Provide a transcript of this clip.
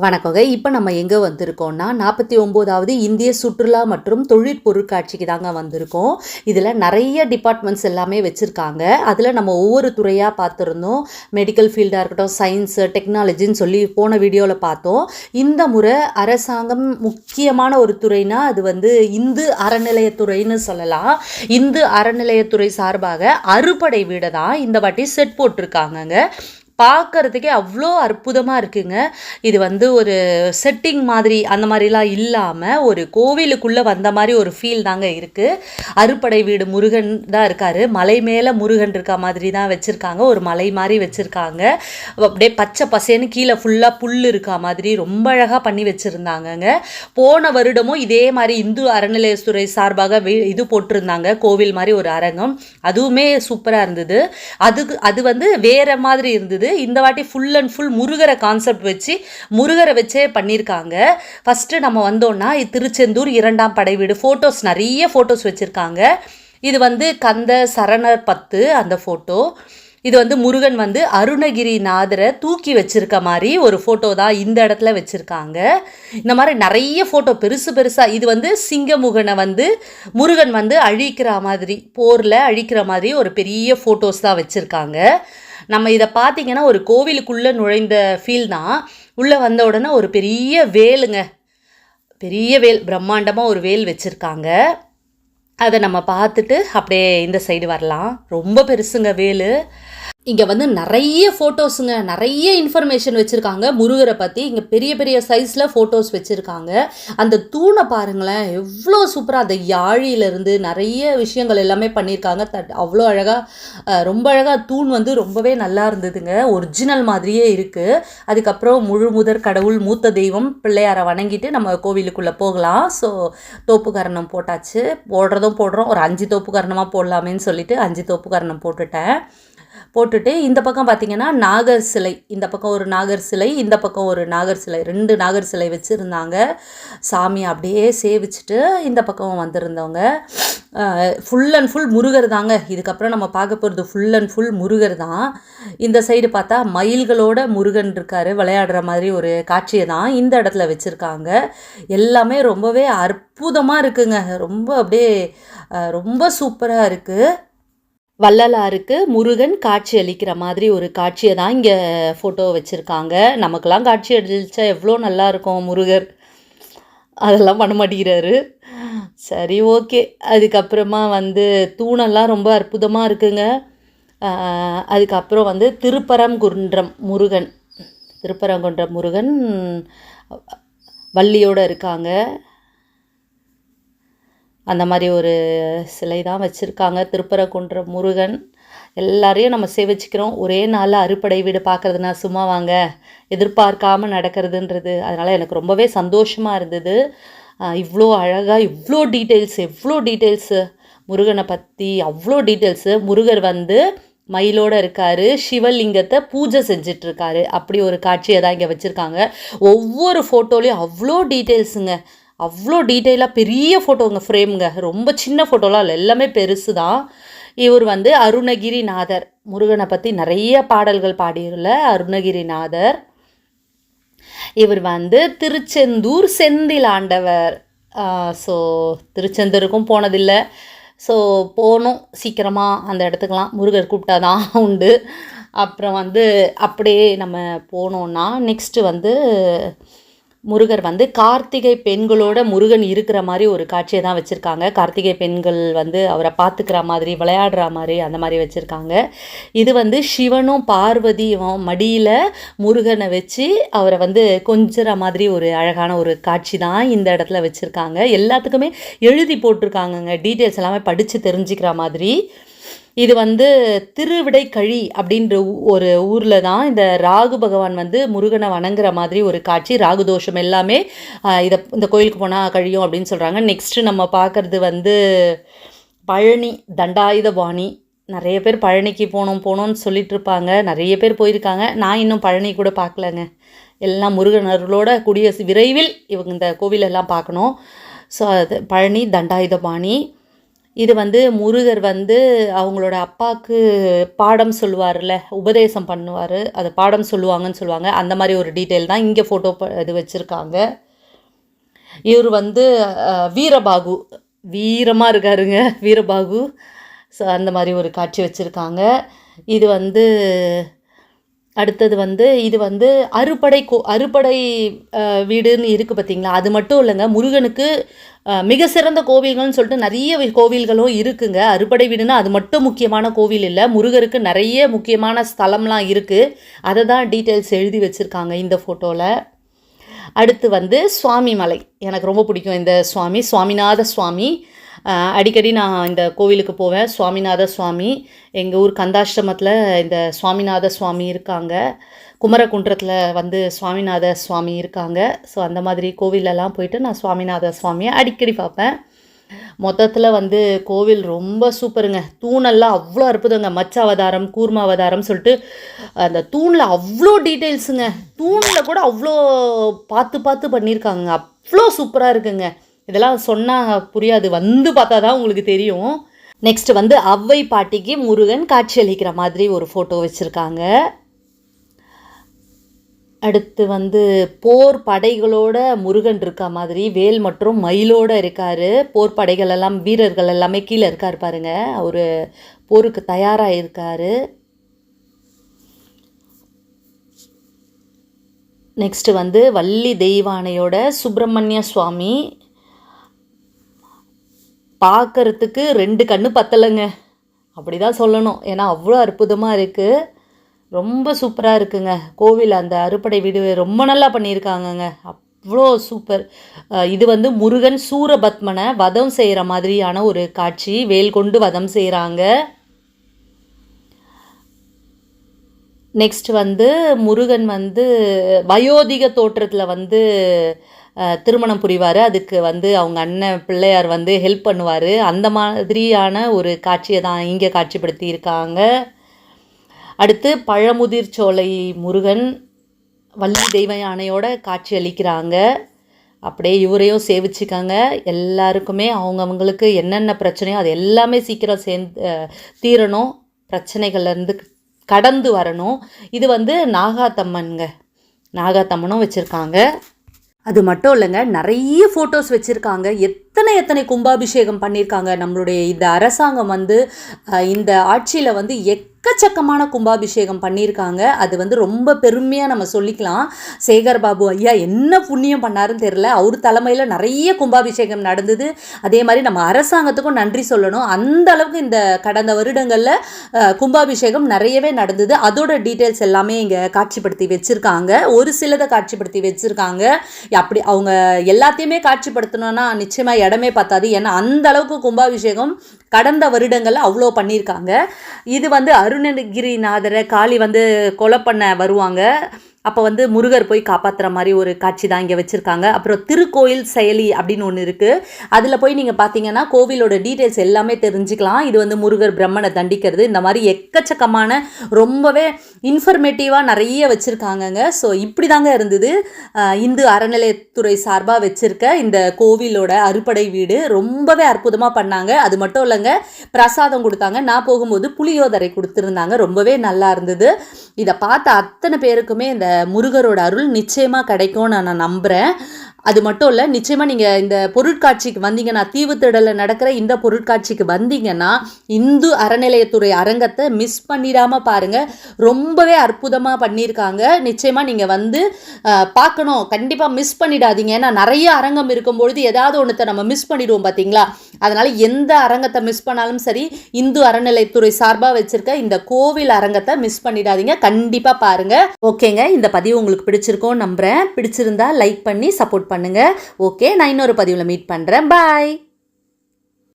வணக்கங்க. இப்போ நம்ம எங்கே வந்திருக்கோம்னா நாற்பத்தி ஒம்போதாவது இந்திய சுற்றுலா மற்றும் தொழிற் பொருட்காட்சிக்கு தாங்க வந்திருக்கோம். இதில் நிறைய டிபார்ட்மெண்ட்ஸ் எல்லாமே வச்சுருக்காங்க. அதில் நம்ம ஒவ்வொரு துறையாக பார்த்துருந்தோம். மெடிக்கல் ஃபீல்டாக இருக்கட்டும் சயின்ஸு டெக்னாலஜின்னு சொல்லி போன வீடியோவில் பார்த்தோம். இந்த முறை அரசாங்கம் முக்கியமான ஒரு துறைனா அது வந்து இந்து அறநிலையத்துறைன்னு சொல்லலாம். இந்து அறநிலையத்துறை சார்பாக அறுபடை வீடை தான் இந்த வாட்டி செட் போட்டிருக்காங்கங்க. பார்க்கறதுக்கே அவ்வளோ அற்புதமாக இருக்குங்க. இது வந்து ஒரு செட்டிங் மாதிரி அந்த மாதிரிலாம் இல்லாமல் ஒரு கோவிலுக்குள்ளே வந்த மாதிரி ஒரு ஃபீல் தாங்க இருக்குது அறுப்படை வீடு முருகன் தான் இருக்கார். மலை மேலே முருகன் இருக்க மாதிரி தான் வச்சுருக்காங்க. ஒரு மலை மாதிரி வச்சுருக்காங்க. அப்படியே பச்சை பசேன்னு கீழே ஃபுல்லாக புல் இருக்கா மாதிரி ரொம்ப அழகாக பண்ணி வச்சுருந்தாங்கங்க. போன வருடமும் இதே மாதிரி இந்து அறநிலையத்துறை சார்பாக இது போட்டிருந்தாங்க. கோவில் மாதிரி ஒரு அரங்கம். அதுவுமே சூப்பராக இருந்தது. அதுக்கு அது வந்து வேற மாதிரி இருந்தது. இந்த வாட்டி ஃபுல் அண்ட் ஃபுல் முருகரை கான்செப்ட் வச்சு முருகரை வச்சே பண்ணியிருக்காங்க. ஃபஸ்ட்டு நம்ம வந்தோன்னா திருச்செந்தூர் இரண்டாம் படை வீடு. ஃபோட்டோஸ் நிறைய ஃபோட்டோஸ் வச்சுருக்காங்க. இது வந்து கந்த சரணர் பத்து அந்த ஃபோட்டோ இது வந்து முருகன் வந்து அருணகிரிநாதரை தூக்கி வச்சிருக்க மாதிரி ஒரு ஃபோட்டோ தான் இந்த இடத்துல வச்சுருக்காங்க. இந்த மாதிரி நிறைய ஃபோட்டோ பெருசு பெருசாக இது வந்து சிங்கமுகனை வந்து முருகன் வந்து அழிக்கிற மாதிரி போரில் அழிக்கிற மாதிரி ஒரு பெரிய ஃபோட்டோஸ் தான் வச்சுருக்காங்க. நம்ம இதை பார்த்தீங்கன்னா ஒரு கோவிலுக்குள்ளே நுழைந்த ஃபீல் தான். உள்ளே வந்த உடனே ஒரு பெரிய வேலுங்க. பெரிய வேல் பிரம்மாண்டமாக ஒரு வேல் வச்சுருக்காங்க. அதை நம்ம பார்த்துட்டு அப்படியே இந்த சைடு வரலாம். ரொம்ப பெருசுங்க வேலு. இங்கே வந்து நிறைய ஃபோட்டோஸுங்க நிறைய இன்ஃபர்மேஷன் வச்சுருக்காங்க. முருகரை பற்றி இங்கே பெரிய பெரிய சைஸில் ஃபோட்டோஸ் வச்சுருக்காங்க. அந்த தூணை பாருங்களேன் எவ்வளோ சூப்பராக அந்த யாழியிலேருந்து நிறைய விஷயங்கள் எல்லாமே பண்ணியிருக்காங்க தட் அவ்வளோ அழகாக ரொம்ப அழகாக தூண் வந்து ரொம்பவே நல்லா இருந்ததுங்க. ஒரிஜினல் மாதிரியே இருக்குது அதுக்கப்புறம் முழு முதற் கடவுள் மூத்த தெய்வம் பிள்ளையாரை வணங்கிட்டு நம்ம கோவிலுக்குள்ளே போகலாம். ஸோ தோப்பு கரணம் போட்டாச்சு. போடுறதும் போடுறோம். ஒரு அஞ்சு தோப்பு கரணமாக போடலாமேன்னு சொல்லிட்டு அஞ்சு தோப்பு கரணம் போட்டுட்டேன். போட்டுட்டு இந்த பக்கம் பார்த்தீங்கன்னா நாகர் சிலை இந்த பக்கம் ஒரு நாகர் சிலை இந்த பக்கம் ஒரு நாகர் சிலை ரெண்டு நாகர் சிலை வச்சுருந்தாங்க. சாமி அப்படியே சேவிச்சுட்டு இந்த பக்கம் வந்திருந்தவங்க. ஃபுல் அண்ட் ஃபுல் முருகர் தாங்க. இதுக்கப்புறம் நம்ம பார்க்க போகிறது ஃபுல் அண்ட் ஃபுல் முருகர் தான். இந்த சைடு பார்த்தா மயில்களோட முருகன் இருக்கார். விளையாடுற மாதிரி ஒரு காட்சியை தான் இந்த இடத்துல வச்சுருக்காங்க. எல்லாமே ரொம்பவே அற்புதமாக இருக்குங்க. ரொம்ப அப்படியே ரொம்ப சூப்பராக இருக்குது வள்ளலாருக்கு முருகன் காட்சி அளிக்கிற மாதிரி ஒரு காட்சியை தான் இங்கே ஃபோட்டோ வச்சுருக்காங்க. நமக்கெல்லாம் காட்சி அளித்தா எவ்வளோ நல்லா இருக்கும் முருகர். அதெல்லாம் பண்ண மாட்டேங்கிறாரு. சரி ஓகே. அதுக்கப்புறமா வந்து தூணெல்லாம் ரொம்ப அற்புதமாக இருக்குங்க. அதுக்கப்புறம் வந்து திருப்பரங்குன்றம் முருகன். திருப்பரங்குன்றம் முருகன் வள்ளியோடு இருக்காங்க. அந்த மாதிரி ஒரு சிலை தான் வச்சுருக்காங்க. திருப்பரங்குன்ற முருகன். எல்லாரையும் நம்ம சேவிச்சுக்கிறோம். ஒரே நாளில் அறுப்படை வீடு பார்க்குறதுனா சும்மா வாங்க. எதிர்பார்க்காம நடக்கிறதுன்றது. அதனால் எனக்கு ரொம்பவே சந்தோஷமாக இருந்தது. இவ்வளோ அழகாக இவ்வளோ டீட்டெயில்ஸ் எவ்வளோ டீட்டெயில்ஸு முருகனை பற்றி அவ்வளோ டீட்டெயில்ஸு முருகர் வந்து மயிலோடு இருக்காரு. சிவலிங்கத்தை பூஜை செஞ்சிட்ருக்காரு. அப்படி ஒரு காட்சியை தான் இங்கே வச்சுருக்காங்க. ஒவ்வொரு ஃபோட்டோலேயும் அவ்வளோ டீட்டெயில்ஸுங்க அவ்வளோ டீட்டெயிலாக பெரிய ஃபோட்டோங்க ஃப்ரேம்ங்க ரொம்ப சின்ன ஃபோட்டோலாம் இல்லை எல்லாமே பெருசு தான் இவர் வந்து அருணகிரிநாதர். முருகனை பற்றி நிறைய பாடல்கள் பாடியுள்ள அருணகிரிநாதர். இவர் வந்து திருச்செந்தூர் செந்தில் ஆண்டவர். ஸோ திருச்செந்தூருக்கும் போனதில்லை. ஸோ போகணும் சீக்கிரமாக அந்த இடத்துக்கெலாம் முருகர் கூப்பிட்டா தான் உண்டு. அப்புறம் வந்து அப்படியே நம்ம போனோன்னா நெக்ஸ்ட்டு வந்து முருகர் வந்து கார்த்திகை பெண்களோட முருகன் இருக்கிற மாதிரி ஒரு காட்சியை தான் வச்சுருக்காங்க. கார்த்திகை பெண்கள் வந்து அவரை பார்த்துக்கிற மாதிரி விளையாடுற மாதிரி அந்த மாதிரி வச்சுருக்காங்க. இது வந்து சிவனும் பார்வதியும் மடியில் முருகனை வச்சு அவரை வந்து கொஞ்சிற மாதிரி ஒரு அழகான ஒரு காட்சி தான் இந்த இடத்துல வச்சுருக்காங்க. எல்லாத்துக்குமே எழுதி போட்டிருக்காங்கங்க. டீட்டெயில்ஸ் எல்லாமே படித்து தெரிஞ்சுக்கிற மாதிரி. இது வந்து திருவிடைக்கழி அப்படின்ற ஊ- ஒரு ஊரில் தான் இந்த ராகு பகவான் வந்து முருகனை வணங்குற மாதிரி ஒரு காட்சி ராகு தோஷம் எல்லாமே இதை இந்த கோயிலுக்கு போனால் கழியும் அப்படின்னு சொல்கிறாங்க நெக்ஸ்ட்டு நம்ம பார்க்குறது வந்து பழனி தண்டாயுதபாணி. நிறைய பேர் பழனிக்கு போகணும் போகணும்னு சொல்லிட்டு இருப்பாங்க. நிறைய பேர் போயிருக்காங்க. நான் இன்னும் பழனி கூட பார்க்கலங்க எல்லாம் முருகனர்களோட கூடிய விரைவில் இவங்க இந்த கோவிலெல்லாம் பார்க்கணும் ஸோ அது பழனி தண்டாயுதபாணி இது வந்து முருகர் வந்து அவங்களோட அப்பாவுக்கு பாடம் சொல்லுவார்ல உபதேசம் பண்ணுவார். அது பாடம் சொல்லுவாங்கன்னு சொல்லுவாங்க. அந்த மாதிரி ஒரு டீட்டெயில் தான் இங்கே ஃபோட்டோ இது வச்சுருக்காங்க. இவர் வந்து வீரபாகு. வீரமாக இருக்காருங்க வீரபாகு. ஸோ அந்த மாதிரி ஒரு காட்சி வச்சுருக்காங்க. இது வந்து அடுத்தது வந்து இது வந்து அறுபடை கோ அறுபடை வீடுன்னு இருக்குது பார்த்தீங்களா அது மட்டும் இல்லைங்க. முருகனுக்கு மிக சிறந்த கோவில்கள்னு சொல்லிட்டு நிறைய கோவில்களும் இருக்குங்க. அறுபடை வீடுனா அது மட்டும் முக்கியமான கோவில் இல்லை. முருகருக்கு நிறைய முக்கியமான ஸ்தலம்லாம் இருக்குது அதை தான் டீட்டெயில்ஸ் எழுதி வச்சுருக்காங்க இந்த ஃபோட்டோவில் அடுத்து வந்து சுவாமி மலை எனக்கு ரொம்ப பிடிக்கும் இந்த சுவாமி. சுவாமிநாத சுவாமி. அடிக்கடி நான் இந்த கோவிலுக்கு போவேன். சுவாமிநாத சுவாமி. எங்கள் ஊர் கந்தாஷ்டமத்தில் இந்த சுவாமிநாத சுவாமி இருக்காங்க. குமரகுன்றத்தில் வந்து சுவாமிநாத சுவாமி இருக்காங்க. ஸோ அந்த மாதிரி கோவிலெல்லாம் போயிட்டு நான் சுவாமிநாத சுவாமியை அடிக்கடி பார்ப்பேன். மொத்தத்தில் வந்து கோவில் ரொம்ப சூப்பருங்க. தூணெல்லாம் அவ்வளோ அற்புதங்க. மச்ச அவதாரம் கூர்ம அவதாரம் சொல்லிட்டு அந்த தூணில் அவ்வளோ டீட்டெயில்ஸுங்க. தூணில் கூட அவ்வளோ பார்த்து பார்த்து பண்ணியிருக்காங்க. அவ்வளோ சூப்பராக இருக்குங்க. இதெல்லாம் சொன்னால் புரியாது. வந்து பார்த்தா தான் உங்களுக்கு தெரியும். நெக்ஸ்ட் வந்து அவ்வை பாட்டிக்கு முருகன் காட்சியளிக்கிற மாதிரி ஒரு ஃபோட்டோ வச்சுருக்காங்க. அடுத்து வந்து போர் படைகளோட முருகன் இருக்க மாதிரி வேல் மற்றும் மயிலோட இருக்கார். போர் படைகள் எல்லாம் வீரர்கள் எல்லாமே கீழே இருக்கார் பாருங்க. அவர் போருக்கு தயாராக இருக்கார் நெக்ஸ்ட்டு வந்து வள்ளி தெய்வானையோட சுப்பிரமணிய சுவாமி பார்க்கறதுக்கு ரெண்டு கண்ணு பத்தலைங்க. அப்படி தான் சொல்லணும். ஏன்னா அவ்வளோ அற்புதமாக இருக்குது ரொம்ப சூப்பராக இருக்குங்க. கோவில் அந்த அறுபடை வீடு ரொம்ப நல்லா பண்ணியிருக்காங்கங்க. அவ்வளோ சூப்பர். இது வந்து முருகன் சூரபத்மனை வதம் செய்கிற மாதிரியான ஒரு காட்சி. வேல் கொண்டு வதம் செய்கிறாங்க நெக்ஸ்ட் வந்து முருகன் வந்து வயோதிக தோற்றத்தில் வந்து திருமணம் புரிவார். அதுக்கு வந்து அவங்க அண்ணன் பிள்ளையார் வந்து ஹெல்ப் பண்ணுவார். அந்த மாதிரியான ஒரு காட்சியை தான் இங்கே காட்சிப்படுத்தி இருக்காங்க. அடுத்து பழமுதிர் சோலை முருகன் வள்ளி தெய்வ யானையோட காட்சி அளிக்கிறாங்க. அப்படியே இவரையும் சேவிச்சுக்காங்க. எல்லாருக்குமே அவங்கவுங்களுக்கு என்னென்ன பிரச்சனையோ அது எல்லாமே சீக்கிரம் சேர்ந்து தீரணும். பிரச்சனைகள்லேருந்து கடந்து வரணும். இது வந்து நாகாத்தம்மனுங்க. நாகாத்தம்மனும் வச்சுருக்காங்க. அது மட்டும் இல்லைங்க நிறைய ஃபோட்டோஸ் வச்சுருக்காங்க. எத் எத்தனை எத்தனை கும்பாபிஷேகம் பண்ணியிருக்காங்க நம்மளுடைய இந்த அரசாங்கம் வந்து இந்த ஆட்சியில் வந்து எக்கச்சக்கமான கும்பாபிஷேகம் பண்ணியிருக்காங்க அது வந்து ரொம்ப பெருமையாக நம்ம சொல்லிக்கலாம். சேகர் பாபு ஐயா என்ன புண்ணியம் பண்ணாருன்னு தெரில அவர் தலைமையில் நிறைய கும்பாபிஷேகம் நடந்தது. அதே மாதிரி நம்ம அரசாங்கத்துக்கும் நன்றி சொல்லணும். அந்த அளவுக்கு இந்த கடந்த வருடங்களில் கும்பாபிஷேகம் நிறையவே நடந்தது. அதோட டீட்டெயில்ஸ் எல்லாமே இங்கே காட்சிப்படுத்தி வச்சுருக்காங்க. ஒரு சிலதை காட்சிப்படுத்தி வச்சுருக்காங்க. அப்படி அவங்க எல்லாத்தையுமே காட்சிப்படுத்தணும்னா நிச்சயமாக இடமே பத்தாது. ஏன்னா அந்த அளவுக்கு கும்பாபிஷேகம் கடந்த வருடங்களில் அவ்வளோ பண்ணியிருக்காங்க இது வந்து அருணகிரிநாதரை காளி வந்து கொலை பண்ண வருவாங்க. அப்போ வந்து முருகர் போய் காப்பாற்றுற மாதிரி ஒரு காட்சி தான் இங்கே வச்சுருக்காங்க. அப்புறம் திருக்கோயில் செயலி அப்படின்னு ஒன்று இருக்குது அதில் போய் நீங்கள் பார்த்தீங்கன்னா கோவிலோட டீட்டெயில்ஸ் எல்லாமே தெரிஞ்சுக்கலாம். இது வந்து முருகர் பிரம்மனை தண்டிக்கிறது. இந்த மாதிரி எக்கச்சக்கமான ரொம்பவே இன்ஃபர்மேட்டிவாக நிறைய வச்சுருக்காங்கங்க. ஸோ இப்படி தாங்க இருந்தது இந்து அறநிலையத்துறை சார்பாக வச்சுருக்க இந்த கோவிலோட அறுபடை வீடு. ரொம்பவே அற்புதமாக பண்ணாங்க. அது மட்டும் இல்லைங்க பிரசாதம் கொடுத்தாங்க. நான் போகும்போது புளியோதரை கொடுத்துருந்தாங்க. ரொம்பவே நல்லா இருந்தது. இதை பார்த்த அத்தனை பேருக்குமே இந்த முருகரோட அருள் நிச்சயமாக கிடைக்கும்னு நான் நம்புகிறேன் அது மட்டும் இல்லை நிச்சயமாக நீங்கள் இந்த பொருட்காட்சிக்கு வந்தீங்கன்னா தீவுத்திடலில் நடக்கிற இந்த பொருட்காட்சிக்கு வந்தீங்கன்னா இந்து அறநிலையத்துறை அரங்கத்தை மிஸ் பண்ணிடாமல் பாருங்கள் ரொம்பவே அற்புதமாக பண்ணியிருக்காங்க. நிச்சயமாக நீங்கள் வந்து பார்க்கணும். கண்டிப்பாக மிஸ் பண்ணிடாதீங்க. ஏன்னா நிறைய அரங்கம் இருக்கும்பொழுது ஏதாவது ஒன்றத்தை நம்ம மிஸ் பண்ணிடுவோம் பார்த்தீங்களா அதனால் எந்த அரங்கத்தை மிஸ் பண்ணாலும் சரி இந்து அறநிலையத்துறை சார்பாக வச்சுருக்க இந்த கோவில் அரங்கத்தை மிஸ் பண்ணிடாதீங்க. கண்டிப்பாக பாருங்கள் ஓகேங்க. இந்த பதிவு உங்களுக்கு பிடிச்சிருக்கோம் நம்புகிறேன் பிடிச்சிருந்தா லைக் பண்ணி சப்போர்ட் பண்ணுங்கள் ஓகே நான் இன்னொரு பதிவில் மீட் பண்ணுறேன் பாய்